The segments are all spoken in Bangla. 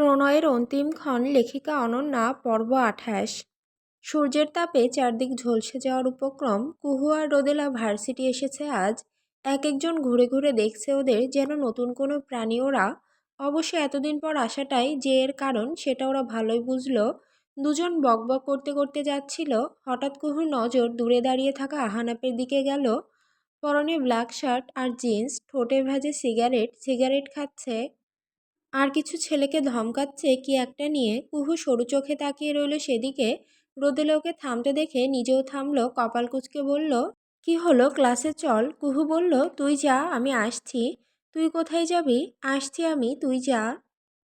প্রণয়ের অন্তিমক্ষণ লেখিকা অনন্যা পর্ব আঠাশ। সূর্যের তাপে চারদিক ঝলসে যাওয়ার উপক্রম কুহু আর রোদেলা ভার্সিটি এসেছে আজ। এক একজন ঘুরে ঘুরে দেখছে ওদের যেন নতুন কোনো প্রাণী ওরা। অবশ্য এতদিন পর আসাটাই যে এর কারণ সেটা ওরা ভালোই বুঝলো। দুজন বকবক করতে করতে যাচ্ছিল। হঠাৎ কুহুর নজর দূরে দাঁড়িয়ে থাকা আহানাপের দিকে গেল। পরনে ব্ল্যাক শার্ট আর জিন্স ঠোঁটে ভাজে সিগারেট সিগারেট খাচ্ছে। আর কিছু ছেলেকে ধমকাচ্ছে কি একটা নিয়ে। কুহু সরু চোখে তাকিয়ে রইল সেদিকে। রোদেলা ওকে থামতে দেখে নিজেও থামলো, কপাল কুচকে বলল, কি হলো ক্লাসে চল। কুহু বলল, তুই যা, আমি আসছি। তুই কোথায় যাবি? আসছি আমি, তুই যা।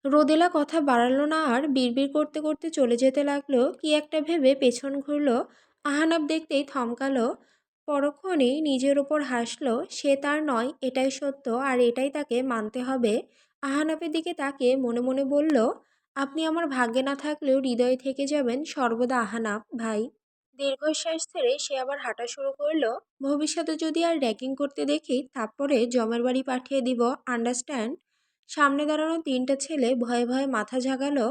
রোদেলা কথা বাড়ালো না আর বিড়বিড় করতে করতে চলে যেতে লাগল। কি একটা ভেবে পেছন ঘুরলো। আহানাব দেখতেই থমকালো। পরক্ষণেই নিজের ওপর হাসলো। সে তার নয়, এটাই সত্য, আর এটাই তাকে মানতে হবে। আহানাপের দিকে তাকে মনে মনে বলল, আপনি আমার ভাগ্যে না থাকলেও হৃদয়ে থেকে যাবেন সর্বদা আহানাপ ভাই। দীর্ঘশ্বাস ছেড়ে সে আবার হাঁটা শুরু করল। ভবিষ্যতে যদি আর র্যাকিং করতে দেখি, তারপরে জমের বাড়ি পাঠিয়ে দিব, আন্ডারস্ট্যান্ড। সামনে দাঁড়ানো তিনটা ছেলে ভয়ে ভয়ে মাথা ঝাগালো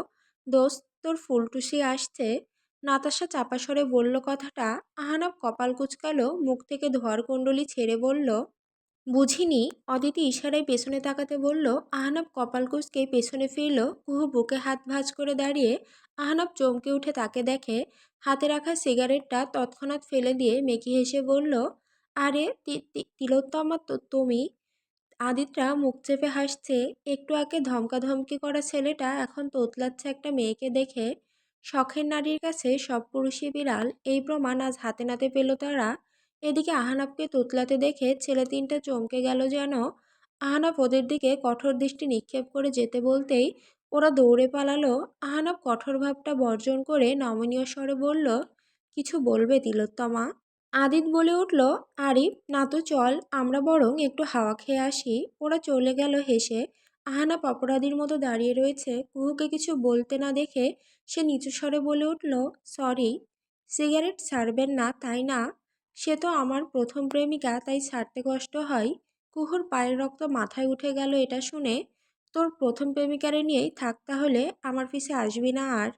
দোস্ত, তোর ফুলটুসি আসছে। নাতাশা চাপা স্বরে বলল কথাটা। আহানাব কপাল কুচকালো, মুখ থেকে ধোয়ার কুণ্ডলি ছেড়ে বলল বুঝিনি, অদিতি ইশারায় পেছনে তাকাতে বলল, আহনাব কপাল কুচকে পেছনে ফিরল, কুহু বুকে হাত ভাঁজ করে দাঁড়িয়ে আহনাব চমকে উঠে তাকে দেখে, হাতে রাখা সিগারেটটা তৎক্ষণাৎ ফেলে দিয়ে মেকি হেসে বলল, আরে তিলোত্তমা তো, তুমি? আদিতরা মুখ চেপে হাসছে, একটু আগে ধমকাধমকি করা ছেলেটা এখন তোতলাচ্ছে একটা মেয়েকে দেখে, শখের নারীর কাছে সব পুরুষই বিড়াল, এই প্রমাণ আজ হাতে নাতে পেল তারা এদিকে আহানাবকে তোতলাতে দেখে ছেলে তিনটা চমকে গেল যেন। আহানাব ওদের দিকে কঠোর দৃষ্টি নিক্ষেপ করে যেতে বলতেই ওরা দৌড়ে পালালো। আহানাব কঠোর ভাবটা বর্জন করে নমনীয় স্বরে বলল, কিছু বলবে তিলোত্তমা? আদিত বলে উঠল, আরিফ, না তো চল, আমরা বরং একটু হাওয়া খেয়ে আসি। ওরা চলে গেল হেসে। আহানাপ অপরাধীর মতো দাঁড়িয়ে রয়েছে। কুহুকে কিছু বলতে না দেখে সে নিচু স্বরে বলে উঠল, সরি, সিগারেট ছাড়বেন না, তাই না? সে তো আমার প্রথম প্রেমিকা, তাই ছাড়তে কষ্ট হয়। কুহুর পায়ের রক্ত মাথায় উঠে গেল এটা শুনে। তোর প্রথম প্রেমিকারে নিয়েই থাক তাহলে, আমার পিছে আসবি না আর।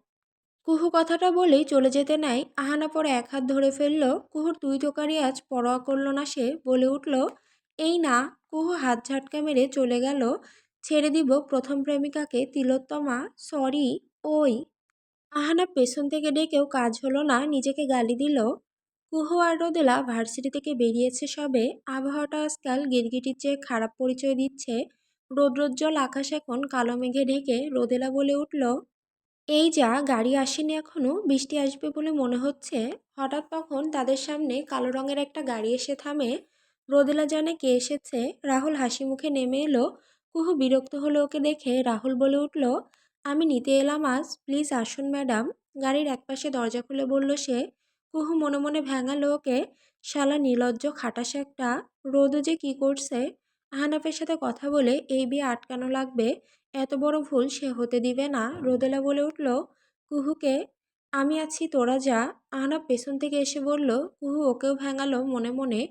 কুহু কথাটা বলেই চলে যেতে নাই আহানা পরে এক হাত ধরে ফেলল। কুহুর তুই তোকারি আজ পরোয়া করল না সে। বলে উঠল, এই না, কুহু হাত ঝাটকা মেরে চলে গেল। ছেড়ে দিব প্রথম প্রেমিকাকে, তিলোত্তমা, সরি, ওই। আহানা পেছন থেকে ডেকেও কাজ হলো না, নিজেকে গালি দিল। কুহু আর রোদেলা ভার্সিটি থেকে বেরিয়েছে সবে। আবহাওয়াটা আজকাল গিরগিটির চেয়ে খারাপ পরিচয় দিচ্ছে। রৌদ্রোজ্জ্বল আকাশ এখন কালো মেঘে ঢেকে রোদেলা বলে উঠল, এই যা, গাড়ি আসেনি এখনও বৃষ্টি আসবে বলে মনে হচ্ছে। হঠাৎ তখন তাদের সামনে কালো রঙের একটা গাড়ি এসে থামে। রোদেলা জানে কে এসেছে। রাহুল হাসি মুখে নেমে এলো। কুহু বিরক্ত হলো ওকে দেখে। রাহুল বলে উঠল, আমি নিতে এলাম আজ, প্লিজ আসুন ম্যাডাম। গাড়ির একপাশে দরজা খুলে বলল সে কুহু মনে মনে ভ্যাঙালো ওকে শালা নির্লজ্জ খাটাস একটা রোদও যে কী করছে? আহানাফের সাথে কথা বলে এই বিয়ে আটকানো লাগবে, এত বড় ভুল সে হতে দিবে না। রোদেলা বলে উঠল, কুহুকে, আমি আছি তোরা যা। আহনাফ পেছন থেকে এসে বলল, কুহু, ওকেও ভ্যাঙালো মনে মনে।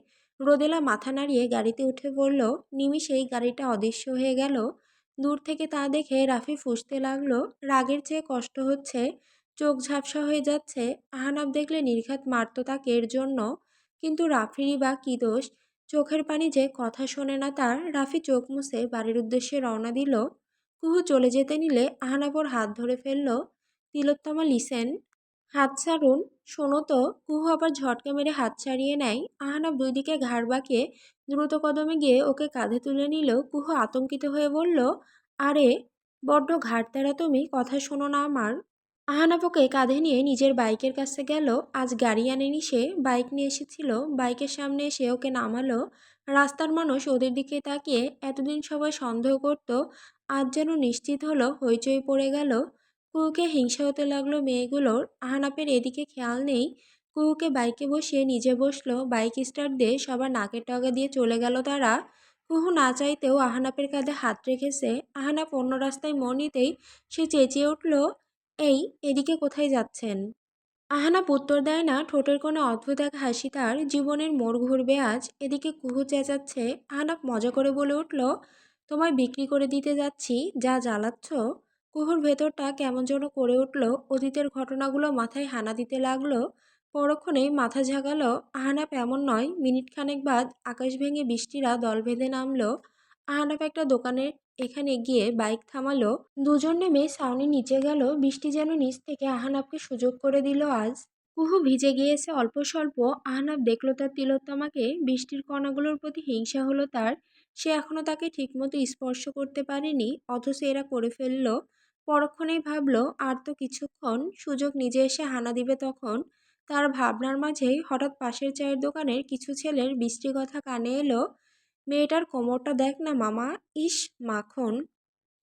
রোদেলা মাথা নাড়িয়ে গাড়িতে উঠে পড়ল নিমিষেই গাড়িটা অদৃশ্য হয়ে গেল। দূর থেকে তা দেখে রাফি ফুসতে লাগল, রাগের চেয়ে কষ্ট হচ্ছে। চোখ ঝাপসা হয়ে যাচ্ছে। আহানাব দেখলে নির্ঘাত মারত তাকে এর জন্য। কিন্তু রাফিরই বা কী দোষ? চোখের পানি যে কথা শোনে না তার, রাফি চোখ মুছে বাড়ির উদ্দেশ্যে রওনা দিল। কুহু চলে যেতে নিলে আহানাবর হাত ধরে ফেলল। তিলোত্তমা, লিসেন, হাত ছাড়ুন। শোনো তো, কুহু আবার ঝটকা মেরে হাত ছাড়িয়ে নেয়। আহানাব দুই দিকে ঘাড় বাঁকিয়ে দ্রুত কদমে গিয়ে ওকে কাঁধে তুলে নিল। কুহু আতঙ্কিত হয়ে বলল, আরে, বড্ড ঘাড়তেরা তুমি কথা শোনো না আমার। আহানাপকে কাঁধে নিয়ে নিজের বাইকের কাছে গেল। আজ গাড়ি আনেনি সে। বাইক নিয়ে এসেছিল। বাইকের সামনে এসে ওকে নামালো। রাস্তার মানুষ ওদের দিকে তাকিয়ে এতদিন সবাই সন্দেহ করত, আজ যেন নিশ্চিত হলো হইচই পড়ে গেল। কুহুকে হিংসা হতে লাগল মেয়েগুলোর। আহানাপের এদিকে খেয়াল নেই। কুহুকে বাইকে বসিয়ে নিজে বসল। বাইক স্টার্ট দিয়ে সবার নাকের টগা দিয়ে চলে গেল তারা। কুহু না চাইতেও আহানাপের কাঁধে হাত রেখেছে। আহানাপ অন্য রাস্তায় মন নিতেই সে চেঁচিয়ে উঠল এই, এদিকে কোথায় যাচ্ছেন? আহানাপ উত্তর দেয় না, ঠোঁটের কোনো অদ্ভুত এক হাসি তার, জীবনের মোড় ঘুরবে আজ, এদিকে কুহু চেঁচাচ্ছে আহানাপ মজা করে বলে উঠল, তোমায় বিক্রি করে দিতে যাচ্ছি, যা জ্বালাচ্ছ? কুহুর ভেতরটা কেমন যেন করে উঠল, অতীতের ঘটনাগুলো মাথায় হানা দিতে লাগল পরক্ষণেই মাথা ঝাঁকালো আহানাপ এমন নয় মিনিট খানেক বাদ আকাশ ভেঙে বৃষ্টিরা দল বেঁধে নামলো আহানাপ একটা দোকানের এখানে গিয়ে বাইক থামালো। দুজন নেমে সাউনি নিচে গেল। বৃষ্টি যেন নিচ থেকে আহানাবকে সুযোগ করে দিল আজ। কুহু ভিজে গিয়েছে অল্প স্বল্প। আহনাব দেখল তার তিলোত্তমাকে। বৃষ্টির কণাগুলোর প্রতি হিংসা হলো তার। সে এখনও তাকে ঠিকমতো স্পর্শ করতে পারেনি, অথচ এরা করে ফেলল। পরক্ষণেই ভাবল, আর তো কিছুক্ষণ, সুযোগ নিজে এসে হানা দিবে তখন? তার ভাবনার মাঝেই হঠাৎ পাশের চায়ের দোকানের কিছু ছেলের বৃষ্টি কথা কানে এলো। মেয়েটার কোমরটা দেখ না মামা। ইস, মাখন।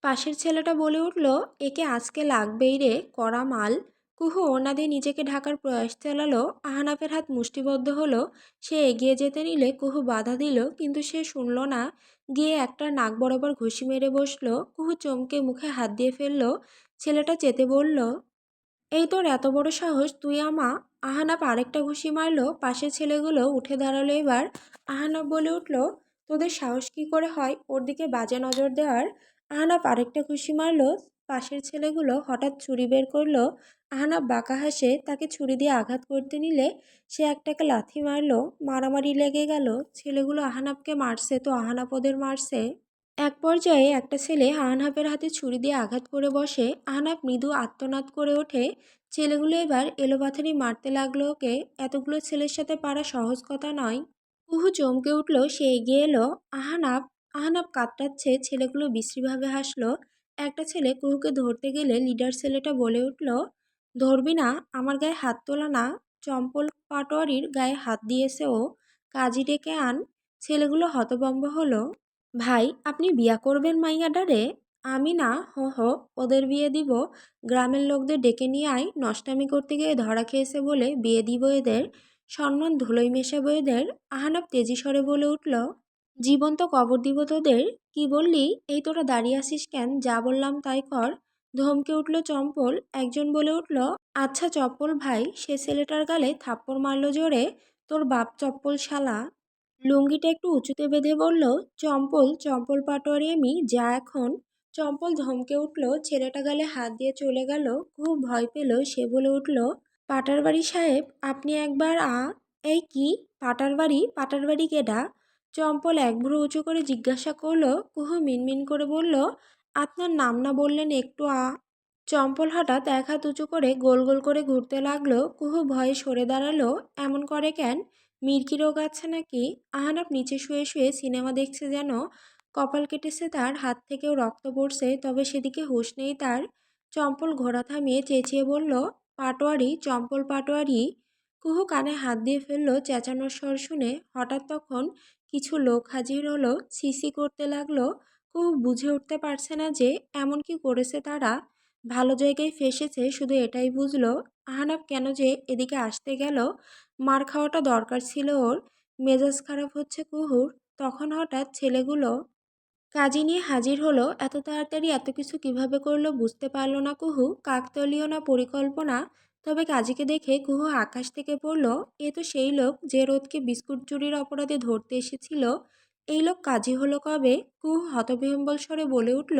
পাশের ছেলেটা বলে উঠল, একে আজকে লাগবেই রে, কড়া মাল। কুহু ওনা নিজেকে ঢাকার প্রয়াস চালালো। আহানাফের হাত মুষ্টিবদ্ধ হলো। সে এগিয়ে যেতে নিলে কুহু বাধা দিল, কিন্তু সে শুনল না। গিয়ে একটা নাক বরাবর ঘুষি মেরে বসল। কুহু চমকে মুখে হাত দিয়ে ফেলল। ছেলেটা চেতে বলল, এই তোর এত বড় সাহস, তুই আমা? আহানাপ আরেকটা ঘুষি মারলো। পাশের ছেলেগুলো উঠে দাঁড়াল এবার। আহানাপ বলে উঠল তোদের সাহস কি করে হয় ওর দিকে বাজে নজর দেওয়ার? আহানাপ আরেকটা খুশি মারলো, পাশের ছেলেগুলো হঠাৎ ছুরি বের করল আহানাপ বাঁকা হাসে তাকে ছুরি দিয়ে আঘাত করতে নিলে সে একটাকে লাথি মারলো, মারামারি লেগে গেল, ছেলেগুলো আহানাপকে মারছে তো আহানাপ ওদের মারছে। এক পর্যায়ে একটা ছেলে আহনাফের হাতে ছুরি দিয়ে আঘাত করে বসে আহনাফ মৃদু আত্মনাদ করে ওঠে, ছেলেগুলো এবার এলোপাথারি মারতে লাগল ওকে, এতগুলো ছেলের সাথে পারা সহজ কথা নয়। কুহু চমকে উঠল, সে এগিয়ে এলো। আহানাপ আহানাপ কাতরাচ্ছে ছেলেগুলো বিশ্রীভাবে হাসলো। একটা ছেলে কুহুকে ধরতে গেলে লিডার ছেলেটা বলে উঠল, ধরবি না, আমার গায়ে হাত তোলা না। চম্পল পাটোয়ারির গায়ে হাত দিয়েছে ও, কাজী ডেকে আন। ছেলেগুলো হতবম্ব হলো, ভাই, আপনি বিয়া করবেন মাইয়াডারে আমি না, হো হো, ওদের বিয়ে দিব। গ্রামের লোকদের ডেকে নিয়ে আয়, নষ্টামি করতে গিয়ে ধরা খেয়েছে বলে বিয়ে দিব এদের। সম্মান ধুলোই মেশাবো এদের, আহানাব তেজি স্বরে বলে উঠল, জীবন্ত কবর দিব তোদের? কি বললি? এই তোরা দাঁড়িয়ে আসিস কেন? যা বললাম তাই কর। ধমকে উঠল চম্পল, একজন বলে উঠল আচ্ছা চপ্পল ভাই, সে ছেলেটার গালে থাপ্পড় মারল জোরে, তোর বাপ চপ্পল শালা। লুঙ্গিটা একটু উঁচুতে বেঁধে বলল, চম্পল চম্পল পাটোয়ারি আমি, যা এখন। চম্পল ধমকে উঠল, ছেলেটা গালে হাত দিয়ে চলে গেল, খুব ভয় পেল। সে বলে উঠল পাটার বাড়ি সাহেব, আপনি একবার আ, এই কি? পাটার বাড়ি পাটার বাড়ি কেডা? চম্পল এক ভ্রু উঁচু করে জিজ্ঞাসা করল, কুহু মিনমিন করে বলল, আপনার নাম না বললেন একটু আ। চম্পল হঠাৎ এক হাত উঁচু করে গোল গোল করে ঘুরতে লাগল, কুহু ভয়ে সরে দাঁড়াল, এমন করে কেন? মির্কি রোগ আছে নাকি? আহানাপ নিচে শুয়ে শুয়ে সিনেমা দেখছে যেন, কপাল কেটেছে তার, হাত থেকেও রক্ত পড়ছে, তবে সেদিকে হুঁশ নেই তার। চম্পল ঘোড়া থামিয়ে চেঁচিয়ে বলল পাটোয়ারি, চম্পল পাটোয়ারি, কুহু কানে হাত দিয়ে ফেলল চেঁচানোর স্বর শুনে। হঠাৎ তখন কিছু লোক হাজির হলো সিসি করতে লাগল। কুহু বুঝে উঠতে পারছে না যে এমন কি করেছে তারা। ভালো জায়গায় ফেসেছে, শুধু এটাই বুঝলো। আহানাব কেন যে এদিকে আসতে গেল? মার খাওয়াটা দরকার ছিল ওর। মেজাজ খারাপ হচ্ছে কুহুর। তখন হঠাৎ ছেলেগুলো কাজী নিয়ে হাজির হলো, এত তাড়াতাড়ি এত কিছু কীভাবে করল বুঝতে পারল না কুহু। কাকতলীয় না পরিকল্পনা। তবে কাজীকে দেখে কুহু আকাশ থেকে পড়ল, এ তো সেই লোক যে রোদকে বিস্কুট চুরির অপরাধে ধরতে এসেছিল। এই লোক কাজী হলো কবে? কুহু হতবিহম্বল স্বরে বলে উঠল,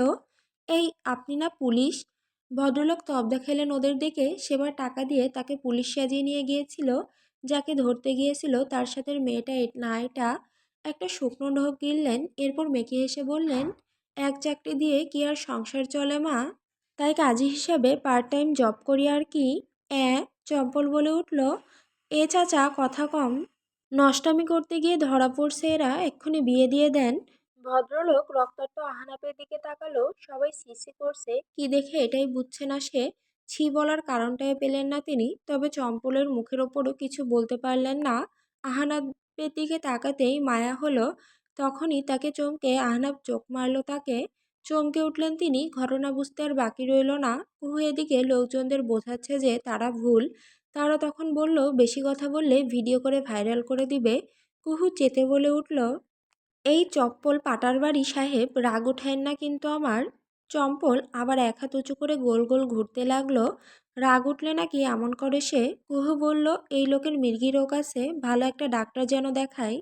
এই আপনি না পুলিশ? ভদ্রলোক তবদা খেলেন ওদের দেখে সেবার টাকা দিয়ে তাকে পুলিশ সাজিয়ে নিয়ে গিয়েছিল। যাকে ধরতে গিয়েছিল তার সাথে মেয়েটা না এটা একটা শুকনো ঢোক গিললেন, এরপর মেকি হেসে বললেন, এক চাকরি দিয়ে কি আর সংসার চলে, মা? তাই কাজী হিসাবে পার্ট টাইম জব করি আর কি? অ্যা চম্পল বলে উঠল, এ চাচা, কথা কম। নষ্টামি করতে গিয়ে ধরা পড়ছে এরা, এক্ষুনি বিয়ে দিয়ে দেন। ভদ্রলোক রক্তাক্ত আহানাপের দিকে তাকালো, সবাই সিসি করছে, কি দেখে এটাই বুঝছে না সে। ছি বলার কারণটাই পেলেন না তিনি, তবে চম্পলের মুখের ওপরও কিছু বলতে পারলেন না। আহানাপের দিকে তাকাতেই মায়া হলো। তখনই তাকে চমকে আহনাব চোখ মারল তাকে। চমকে উঠলেন তিনি। ঘটনা বুঝতে আর বাকি রইল না। কুহু এদিকে লোকজনদের বোঝাচ্ছে যে তারা ভুল। তারা তখন বলল, বেশি কথা বললে ভিডিও করে ভাইরাল করে দিবে। কুহু চেতে বলে উঠল, এই চপ্পল পাটার বাড়ি সাহেব, রাগ ওঠেন না কিন্তু আমার। চম্পল আবার এক হাত উঁচু করে গোল গোল ঘুরতে লাগল। রাগ উঠলে নাকি এমন করে সে? কুহু বলল, এই লোকের মির্গি রোগ আছে, ভালো একটা ডাক্তার যেন দেখায়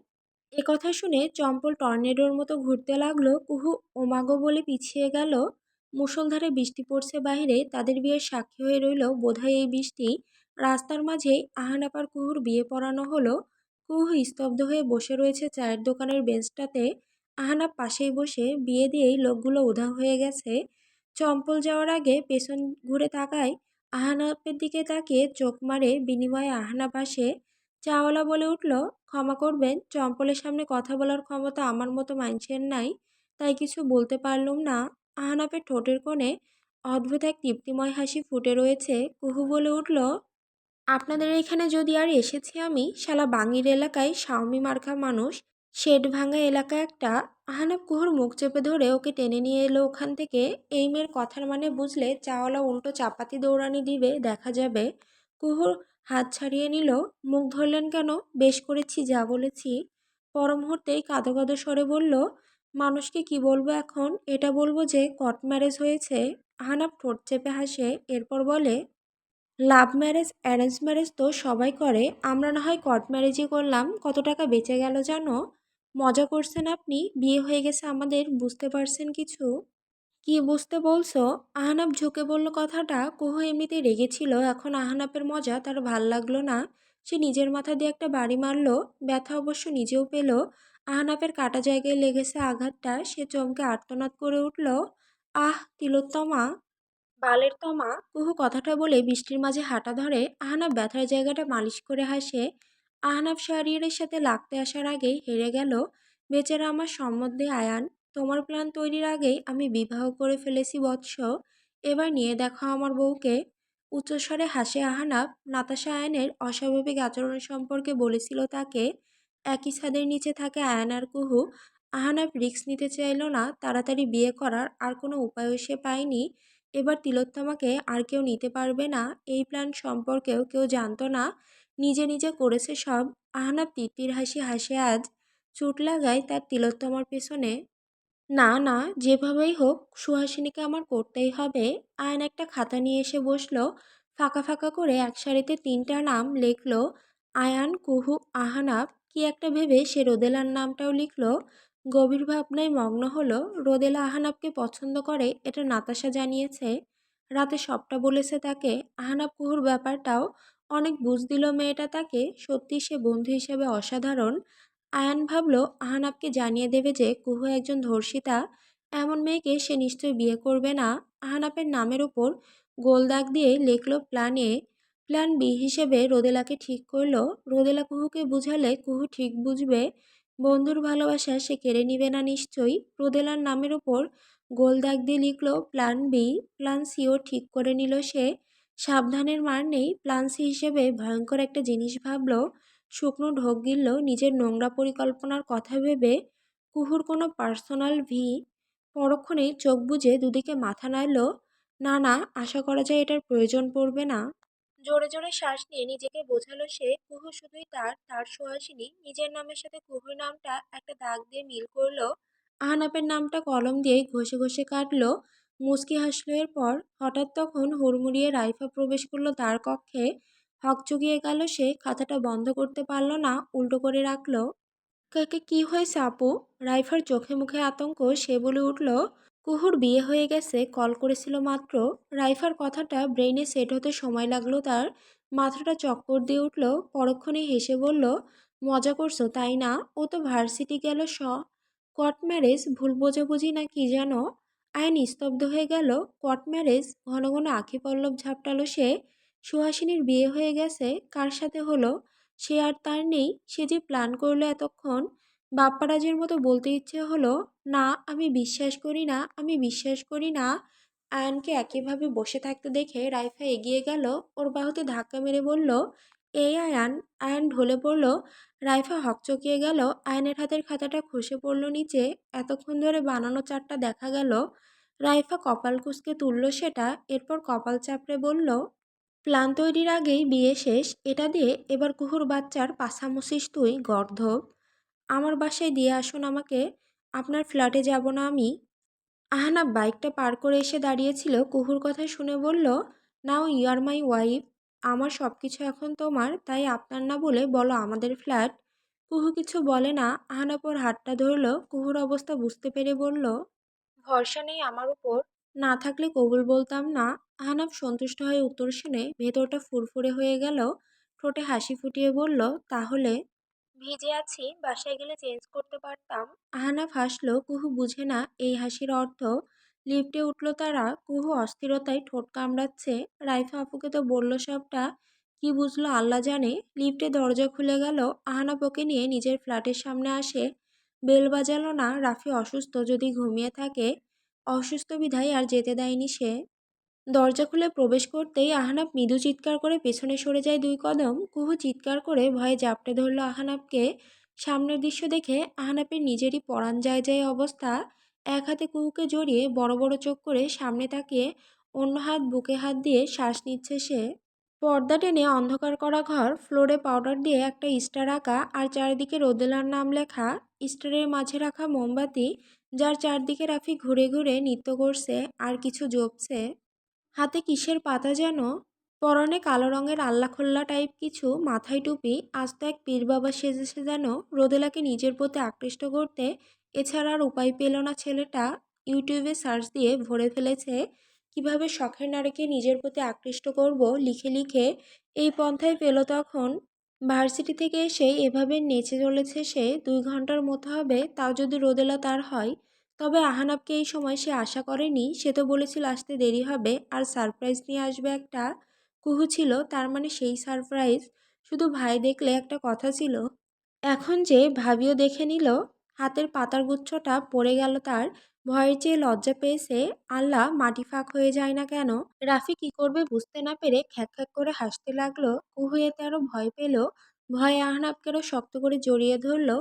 এ কথা শুনে চম্পল টর্নেডোর মতো ঘুরতে লাগল। কুহু, ওমাগো বলে পিছিয়ে গেল। মুষলধারে বৃষ্টি পড়ছে বাইরে তাদের বিয়ের সাক্ষী হয়ে রইল বোধহয় এই বৃষ্টি। রাস্তার মাঝেই আহানাপার কুহুর বিয়ে পড়ানো হলো। কুহু স্তব্ধ হয়ে বসে রয়েছে চায়ের দোকানের বেঞ্চটাতে। আহানাপ পাশেই বসে বিয়ে দিয়েই লোকগুলো উধা হয়ে গেছে। চম্পল যাওয়ার আগে পেছন ঘুরে তাকায়। আহানাপের দিকে তাকিয়ে চোখ মারে বিনিময়ে আহানাপ আসে চাওয়ালা বলে উঠল, ক্ষমা করবেন, চম্পলের সামনে কথা বলার ক্ষমতা আমার মতো মানুষের নাই, তাই কিছু বলতে পারলুম না। আহানাপের ঠোঁটের কোণে অদ্ভুত এক তৃপ্তিময় হাসি ফুটে রয়েছে। কুহু বলে উঠল, আপনাদের এখানে যদি আর এসেছি আমি, শালা বাঙির এলাকায় সাউমি মার্খা মানুষ, শেড ভাঙা এলাকা একটা আহানাপ কুহুর মুখ চেপে ধরে ওকে টেনে নিয়ে এলো ওখান থেকে। এই মেয়ের কথার মানে বুঝলে চাওয়ালা উল্টো চাপাতি দৌড়ানি দিবে, দেখা যাবে। কুহুর হাত ছাড়িয়ে নিল, মুখ ধরলেন কেন? বেশ করেছি, যা বলেছি। পর মুহূর্তেই কাঁদো কাঁদো স্বরে বলল, মানুষকে কি বলব এখন? এটা বলব যে কট ম্যারেজ হয়েছে। আহানাপ ঠোঁট চেপে হাসে, এরপর বলে, লাভ ম্যারেজ, অ্যারেঞ্জ ম্যারেজ তো সবাই করে। আমরা না হয় কট ম্যারেজই করলাম। কত টাকা বেঁচে গেল জানো? মজা করছেন আপনি? বিয়ে হয়ে গেছে আমাদের, বুঝতে পারছেন কিছু? কি বুঝতে বলছো? আহানাপ ঝুঁকে বলল কথাটা, কুহু এমনিতে রেগেছিল এখন আহানাপের মজা তার ভালো লাগল না। সে নিজের মাথা দিয়ে একটা বাড়ি মারলো, ব্যথা অবশ্য নিজেও পেল। আহানাপের কাটা জায়গায় লেগেছে আঘাতটা, সে চমকে আর্তনাদ করে উঠল, আহ, তিলোত্তমা! বালের তমা? কুহু কথাটা বলে বৃষ্টির মাঝে হাঁটা ধরে, আহনাব ব্যথার জায়গাটা মালিশ করে হাসে আহনাব শাহরিয়ারের সাথে লাগতে আসার আগেই হেরে গেল, বেচারা আমার সম্বন্ধে আয়ান, তোমার প্ল্যান তৈরির আগেই আমি বিবাহ করে ফেলেছি বৎস, এবার নিয়ে দেখো আমার বউকে। উচ্চস্বরে হাসে আহনাব নাতাশা আয়নের অস্বাভাবিক আচরণ সম্পর্কে বলেছিল তাকে, একই ছাদের নিচে থাকে আয়ান আর কুহু আহনাব রিস্ক নিতে চাইল না, তাড়াতাড়ি বিয়ে করার আর কোনো উপায়ও সে পায়নি, এবার তিলোত্তমাকে আর কেউ নিতে পারবে না, এই প্ল্যান সম্পর্কেও কেউ জানতো না। নিজে নিজে করেছে সব। আহনাব তিতির হাসি হাসে আজ চুট লাগায় তার তিলোত্তমার পেছনে। না না, যেভাবেই হোক, সুহাসিনীকে আমার করতেই হবে। আয়ন একটা খাতা নিয়ে এসে বসল। ফাঁকা ফাঁকা করে এক সারিতে তিনটা নাম লিখলো। আয়ান, কুহু, আহানাব, কি একটা ভেবে সে রোদেলার নামটাও লিখলো। গভীর ভাবনায় মগ্ন হলো, রোদেলা আহানাবকে পছন্দ করে, এটা নাতাশা জানিয়েছে। রাতে সবটা বলেছে তাকে। আহানাব কুহুর ব্যাপারটাও অনেক বুঝ দিল মেয়েটা তাকে। সত্যি সে বন্ধু হিসেবে অসাধারণ। আয়ান ভাবল, আহানাবকে জানিয়ে দেবে যে কুহু একজন ধর্ষিতা। এমন মেয়েকে সে নিশ্চয়ই বিয়ে করবে না। আহানাপের নামের ওপর গোল দাগ দিয়ে লিখল প্ল্যান এ। প্ল্যান বি হিসেবে রোদেলাকে ঠিক করল। রোদেলা কুহুকে বুঝালে কুহু ঠিক বুঝবে। বন্ধুর ভালোবাসা সে কেড়ে নিবে না নিশ্চয়ই। রোদেলার নামের ওপর গোল দাগ দিয়ে লিখল প্ল্যান বি। প্ল্যান সিও ঠিক করে নিল সে। সাবধানের মার নেই। প্ল্যান সি হিসেবে ভয়ঙ্কর একটা জিনিস ভাবল, শুকনো ঢোক গিলল, নিজের নোংরা পরিকল্পনার কথা ভেবে কুহুর কোনো পার্সোনাল ভি পরক্ষণেই চোখ বুজে দুদিকে মাথা নাড়ল, না না, আশা করা যায় এটার প্রয়োজন পড়বে না। জোরে জোরে শ্বাস নিয়ে নিজেকে বোঝালো সে, কুহু শুধুই তার তার সুহাসিনী। নিজের নামের সাথে কুহুর নামটা একটা দাগ দিয়ে মিল করল। আহনাপের নামটা কলম দিয়ে ঘষে ঘষে কাটলো। মুচকি হাসলো এরপর হঠাৎ তখন হুড়মুড়িয়ে রাইফা প্রবেশ করল তার কক্ষে। হক হকচকিয়ে গেল সে, খাতাটা বন্ধ করতে পারল না, উল্টো করে রাখল, কাকে কি হয়েছে আপু? রাইফার চোখে মুখে আতঙ্ক, সে বলে উঠল, কুহুর বিয়ে হয়ে গেছে, কল করেছিল মাত্র। রাইফার কথাটা ব্রেইনে সেট হতে সময় লাগল তার, মাথাটা চক্কর দিয়ে উঠল পরক্ষণে হেসে বলল, মজা করছ, তাই না? ও তো ভার্সিটি গেল স কট ম্যারেজ? ভুল বোঝাবুঝি না কি যেন আইন স্তব্ধ হয়ে গেল। কট ম্যারেজ, ঘন ঘন আখি পল্লব ঝাপটালো সে। সুহাসিনীর বিয়ে হয়ে গেছে। কার সাথে হলো? সে আর তার নেই। সে যে প্ল্যান করল এতক্ষণ, বাপ্পারাজের মতো বলতে ইচ্ছে হলো, না, আমি বিশ্বাস করি না, আমি বিশ্বাস করি না। আয়নকে একইভাবে বসে থাকতে দেখে রাইফা এগিয়ে গেল। ওর বাহুতে ধাক্কা মেরে বলল এই আয়ান আয়ান ঢলে পড়ল। রাইফা হকচকিয়ে গেল। আয়নের হাতের খাতাটা খসে পড়ল নিচে। এতক্ষণ ধরে বানানো চারটা দেখা গেল। রাইফা কপাল কুসকে তুলল সেটা। এরপর কপাল চাপড়ে বলল প্ল্যান তৈরির আগেই বিয়ে শেষ। এটা দিয়ে এবার কুহুর বাচ্চার পাশামুশিস তুই গর্ধ আমার বাসায় দিয়ে আসুন আমাকে। আপনার ফ্ল্যাটে যাব না আমি। আহানা বাইকটা পার করে এসে দাঁড়িয়েছিল। কুহুর কথা শুনে বলল, নাও, ইউ আর মাই ওয়াইফ। আমার সব কিছু এখন তোমার, তাই আপনার না বলে বলো আমাদের ফ্ল্যাট। কুহু কিছু বলে না আহানাপ ওর হাতটা ধরল, কুহুর অবস্থা বুঝতে পেরে বলল, ভরসা নেই আমার উপর। না থাকলে কবুল বলতাম না। আহনাফ সন্তুষ্ট হয়ে উত্তর শুনে ভেতরটা ফুরফুরে হয়ে গেল, ঠোঁটে হাসি ফুটিয়ে বলল, তাহলে? ভিজে আছি, বাসায় গেলে চেঞ্জ করতে পারতাম। আহনাফ হাসলো, কুহু বুঝে না এই হাসির অর্থ। লিফটে উঠল তারা, কুহু অস্থিরতায় ঠোঁট কামড়াচ্ছে। রাইফা আপুকে তো বলল সবটা। কি বুঝলো আল্লাহ জানে। লিফটে দরজা খুলে গেল। আহনাফ ওকে নিয়ে নিজের ফ্ল্যাটের সামনে আসে। বেল বাজালো না। রাফি অসুস্থ, যদি ঘুমিয়ে থাকে। অসুস্থ বিধায় আর যেতে দেয়নি সে। দরজা খুলে প্রবেশ করতেই আহানাপ মৃদু চিৎকার করে পেছনে সরে যায় দুই কদম। কুহু চিৎকার করে ভয়ে জাপটে ধরল আহনাফকে সামনের দৃশ্য দেখে আহনাফের নিজেরই পরাণ যায় যায় অবস্থা। এক হাতে কুহুকে জড়িয়ে বড় বড় চোখ করে সামনে তাকিয়ে অন্য হাত, বুকে হাত দিয়ে শ্বাস নিচ্ছে সে। পর্দা টেনে অন্ধকার করা ঘর, ফ্লোরে পাউডার দিয়ে একটা স্টার আঁকা আর চারিদিকে রোদেলার নাম লেখা, স্টারের মাঝে রাখা মোমবাতি, যার চারদিকে রাফি ঘুরে ঘুরে নৃত্য করছে আর কিছু জপছে। হাতে কিসের পাতা যেন? পরনে কালো রঙের আল্লাখোল্লা টাইপ কিছু, মাথায় টুপি আজ তো এক পীর বাবা সেজেছে যেন রোদেলাকে নিজের প্রতি আকৃষ্ট করতে এছাড়া আর উপায় পেল না ছেলেটা। ইউটিউবে সার্চ দিয়ে ভরে ফেলেছে, কীভাবে শখের নারীকে নিজের প্রতি আকৃষ্ট করব? লিখে লিখে এই পন্থায় পেল তখন। ভার্সিটি থেকে এসে এভাবে নেচে চলেছে সে, দুই ঘণ্টার মতো হবে, তাও যদি রোদেলা তার হয়। তবে আহানাবকে এই সময় সে আশা করেনি। সে তো বলেছিল, আসতে দেরি হবে। আর সারপ্রাইজ নিয়ে আসবে একটা কুহু ছিল, তার মানে সেই সারপ্রাইজ। শুধু ভাই দেখলে একটা কথা ছিল। এখন যে ভাবিও দেখে নিল হাতের পাতার গুচ্ছটা পড়ে গেল তার। ভয়ের চেয়ে লজ্জা পেয়েছে আল্লাহ, মাটি ফাঁক হয়ে যায় না কেন? রাফি কি করবে বুঝতে না পেরে খ্যাক খ্যাক করে হাসতে লাগল। কুহু এতে আরও ভয় পেল। ভয়ে আহনাবকে আরও শক্ত করে জড়িয়ে ধরলো।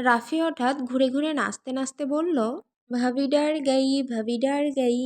রাফি হঠাৎ ঘুরে ঘুরে নাচতে নাচতে বলল ভাবি ডার গাই ভাবি ডার গাই।